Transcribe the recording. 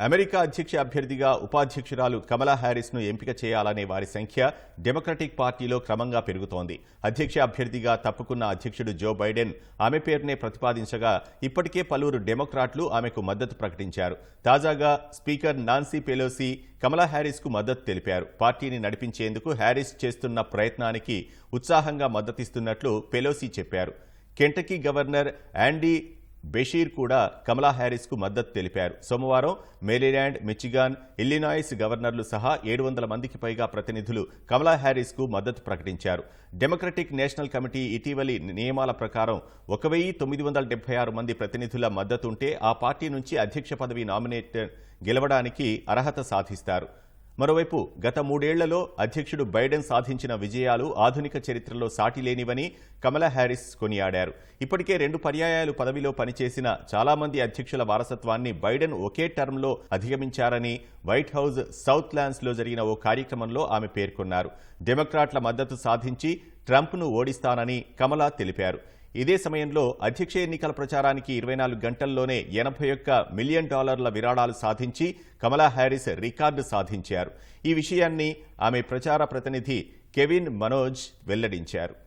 America అధ్యక్ష అభ్యర్థిగా ఉపాధ్యక్షురాలు కమలా హ్యారిస్ను ఎంపిక చేయాలనే వారి సంఖ్య డెమోక్రటిక్ పార్టీలో క్రమంగా పెరుగుతోంది. అధ్యక్ష అభ్యర్థిగా తప్పుకున్న అధ్యక్షుడు జో బైడెన్ ఆమె పేరునే ప్రతిపాదించగా ఇప్పటికే పలువురు డెమోక్రాట్లు ఆమెకు మద్దతు ప్రకటించారు. తాజాగా స్పీకర్ నాన్సీ పెలోసి కమలా హ్యారిస్కు మద్దతు తెలిపారు. పార్టీని నడిపించేందుకు హ్యారిస్ చేస్తున్న ప్రయత్నానికి ఉత్సాహంగా మద్దతిస్తున్నట్లు పెలోసి చెప్పారు. కెంటకీ గవర్నర్ యాండీ బషీర్ కూడా కమలా హ్యారిస్కు మద్దతు తెలిపారు. సోమవారం మేరీల్యాండ్ మిచిగాన్ ఇల్లినాయిస్ గవర్నర్లు సహా ఏడు వందల మందికి పైగా ప్రతినిధులు కమలా హ్యారిస్కు మద్దతు ప్రకటించారు. డెమోక్రటిక్ నేషనల్ కమిటీ ఇటీవలి నియమాల ప్రకారం ఒక వెయ్యి తొమ్మిది వందల డెబ్బై ఆరు మంది ప్రతినిధుల మద్దతుంటే ఆ పార్టీ నుంచి అధ్యక్ష పదవి నామినేట్ గెలవడానికి అర్హత సాధిస్తారు. మరోవైపు గత మూడేళ్ళలో అధ్యక్షుడు బైడెన్ సాధించిన విజయాలు ఆధునిక చరిత్రలో సాటిలేనివని కమలా హ్యారిస్ కొనియాడారు. ఇప్పటికే రెండు పర్యాయాలు పదవిలో పనిచేసిన చాలామంది అధ్యక్షుల వారసత్వాన్ని బైడెన్ ఒకే టర్మ్లో అధిగమించారని వైట్ హౌస్ సౌత్ ల్యాండ్స్లో జరిగిన ఓ కార్యక్రమంలో ఆమె పేర్కొన్నారు. డెమోక్రాట్ల మద్దతు సాధించి ట్రంప్ను ఓడిస్తానని కమలా తెలిపారు. ఇదే సమయంలో అధ్యక్ష ఎన్నికల ప్రచారానికి ఇరవై నాలుగు గంటల్లోనే ఎనభై ఒక్క మిలియన్ డాలర్ల విరాళాలు సాధించి కమలా హ్యారిస్ రికార్డు సాధించారు. ఈ విషయాన్ని ఆమె ప్రచార ప్రతినిధి కెవిన్ మనోజ్ వెల్లడించారు.